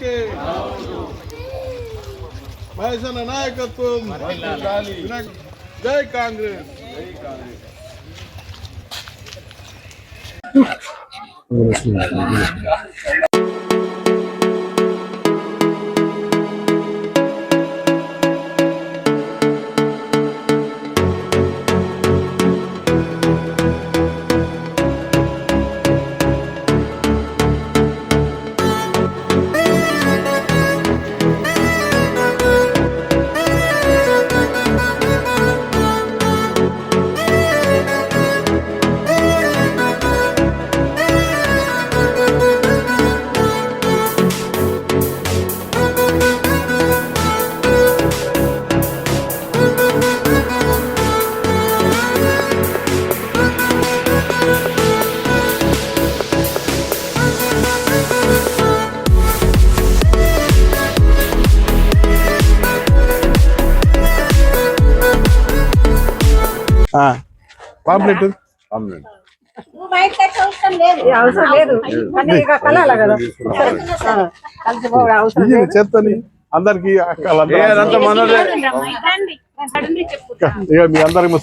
కే మహేశన్న నాయకత్వం వినాయక- జై కాంగ్రెస్ అవసరం లేదు. చేత్తని అందరికి ఇక మీ అందరికి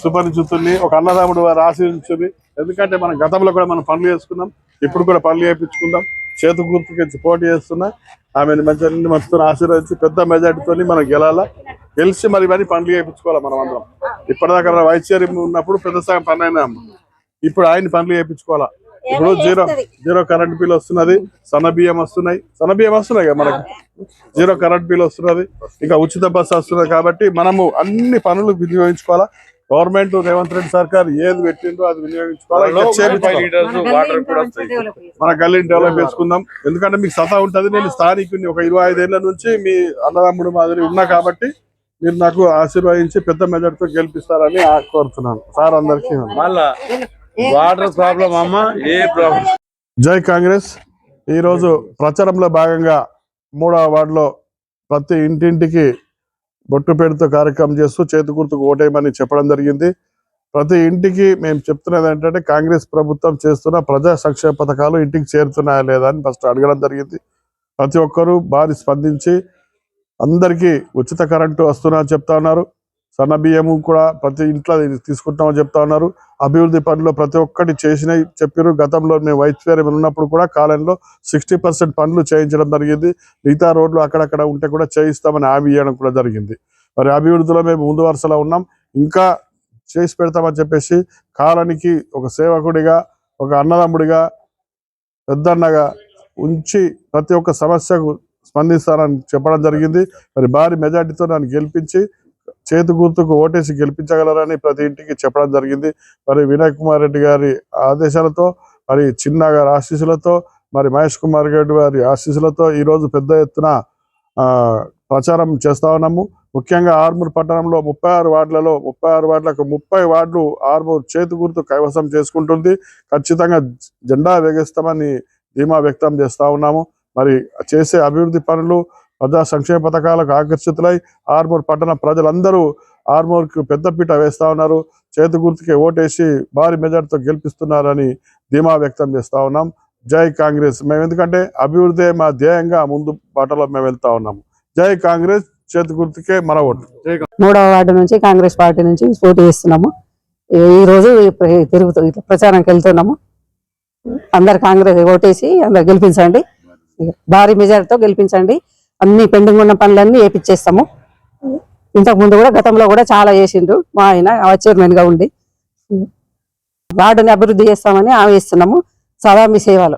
ఒక అన్నదాముడు వారు ఆశీర్వించుని ఎందుకంటే మనం గతంలో కూడా మనం పనులు చేసుకున్నాం. ఇప్పుడు కూడా పనులు చేయించుకుందాం. చేతు గుర్తుకి పోటీ చేస్తున్నా. ఆమెను మంచి మంచితో ఆశీర్వదించి పెద్ద మెజార్టీతో మనం గెలాలా. గెలిచి మరి ఇవన్నీ పనులు చేయించుకోవాలి మనం అందరం. ఇప్పటిదాకా వైస్ చైర్మన్ ఉన్నప్పుడు పెద్ద సగం పని అయినా. ఇప్పుడు ఆయన పనులు చేయించుకోవాలా. ఇప్పుడు జీరో జీరో కరెంట్ బిల్ వస్తున్నది సన్న బియ్యం వస్తున్నాయి. సన్న బియ్యం వస్తున్నాయి కదా మనకు? జీరో కరెంట్ బిల్ వస్తున్నది ఇంకా ఉచిత బస్సు వస్తున్నది కాబట్టి మనము అన్ని పనులు వినియోగించుకోవాలా. గవర్నమెంట్ రేవంత్ రెడ్డి సర్కార్ ఏది పెట్టిండో అది వినియోగించుకోవాలా. మన గల్లీని డెవలప్ చేసుకుందాం. ఎందుకంటే మీకు సతా ఉంటది. నేను స్థానికుని ఒక ఇరవై ఐదేళ్ళ నుంచి మీ అన్నదమ్ముడు మాదిరి ఉన్నా కాబట్టి మీరు నాకు ఆశీర్వదించి పెద్ద మెజార్టీతో గెలిపిస్తారని కోరుతున్నాను. సార్ అందరికీ మళ్ళా వాటర్ ప్రాబ్లం అమ్మ ఏ ప్రాబ్లం? జై కాంగ్రెస్. ఈరోజు ప్రచారంలో భాగంగా మూడవ వార్డులో ప్రతి ఇంటింటికి బొట్టు పెడుతూ కార్యక్రమం చేస్తూ చేతి గుర్తుకు ఓటేయమని చెప్పడం జరిగింది. ప్రతి ఇంటికి మేము చెప్తున్నది ఏంటంటే కాంగ్రెస్ ప్రభుత్వం చేస్తున్న ప్రజా సంక్షేమ పథకాలు ఇంటికి చేరుతున్నాయా లేదా అని ఫస్ట్ అడగడం జరిగింది. ప్రతి ఒక్కరూ భారీ స్పందించి అందరికీ ఉచిత కరెంటు వస్తున్నా చెప్తా ఉన్నారు. సన్న బియ్యము కూడా ప్రతి ఇంట్లో తీసుకుంటామని చెప్తా ఉన్నారు. అభివృద్ధి పనులు ప్రతి ఒక్కటి చేసినవి చెప్పారు గతంలో మేము వైస్ ఉన్నప్పుడు కూడా కాలంలో సిక్స్టీ పర్సెంట్ పనులు చేయించడం జరిగింది. మిగతా రోడ్లు అక్కడక్కడ ఉంటే కూడా చేయిస్తామని హామీ ఇవ్వడం కూడా జరిగింది. మరి అభివృద్ధిలో మేము ముందు వరుసలో ఉన్నాం. ఇంకా చేసి పెడతామని చెప్పేసి కాలానికి ఒక సేవకుడిగా ఒక అన్నదమ్ముడిగా పెద్దన్నగా ఉంచి ప్రతి ఒక్క సమస్యకు స్పందిస్తానని చెప్పడం జరిగింది. మరి భారీ మెజార్టీతో నన్ను గెలిపించి చేతి గుర్తుకు ఓటేసి గెలిపించగలరని ప్రతి ఇంటికి చెప్పడం జరిగింది. మరి వినయ్ కుమార్ రెడ్డి గారి ఆదేశాలతో మరి చిన్న గారి ఆశీస్సులతో మరి మహేష్ కుమార్ రెడ్డి గారి ఆశీస్సులతో ఈరోజు పెద్ద ఎత్తున ప్రచారం చేస్తా ఉన్నాము. ముఖ్యంగా ఆర్మూర్ పట్టణంలో ముప్పై ఆరు వార్డులలో ముప్పై ఆరు వార్డులకు ముప్పై వార్డులు ఆర్మూర్ చేతి గుర్తు కైవసం చేసుకుంటుంది. ఖచ్చితంగా జెండా వేగిస్తామని ధీమా వ్యక్తం చేస్తా ఉన్నాము. మరి చేసే అభివృద్ధి పనులు ప్రజా సంక్షేమ పథకాలకు ఆకర్షితులై ఆర్మూర్ పట్టణ ప్రజలందరూ ఆర్మూర్కు పెద్దపీట వేస్తా ఉన్నారు. చేతి గుర్తుకి ఓటేసి భారీ మెజార్టీతో గెలిపిస్తున్నారని ధీమా వ్యక్తం చేస్తా ఉన్నాం. జై కాంగ్రెస్. మేము ఎందుకంటే అభివృద్ధి మా ధ్యేయంగా ముందు బాటలో మేము వెళ్తా ఉన్నాము జై కాంగ్రెస్. చేతి గుర్తుకే మన ఓటు. మూడవ వార్డు నుంచి కాంగ్రెస్ పార్టీ నుంచి పోటీ చేస్తున్నాము. ఈ- రోజు తిరుగుతూ ఇట్లా ప్రచారానికి వెళ్తున్నాము. అందరు కాంగ్రెస్ ఓటేసి అందరు గెలిపించండి. భారీ మెజార్టీతో గెలిపించండి. అన్ని పెండింగ్ ఉన్న పనులన్నీ వేపించేస్తాము ఇంతకు ముందు కూడా గతంలో కూడా చాలా చేసిండ్రు. మా ఆయన చైర్మన్గా ఉండి. వార్డుని అభివృద్ధి చేస్తామని ఆమె ఇస్తున్నాము సదా మీ సేవలు.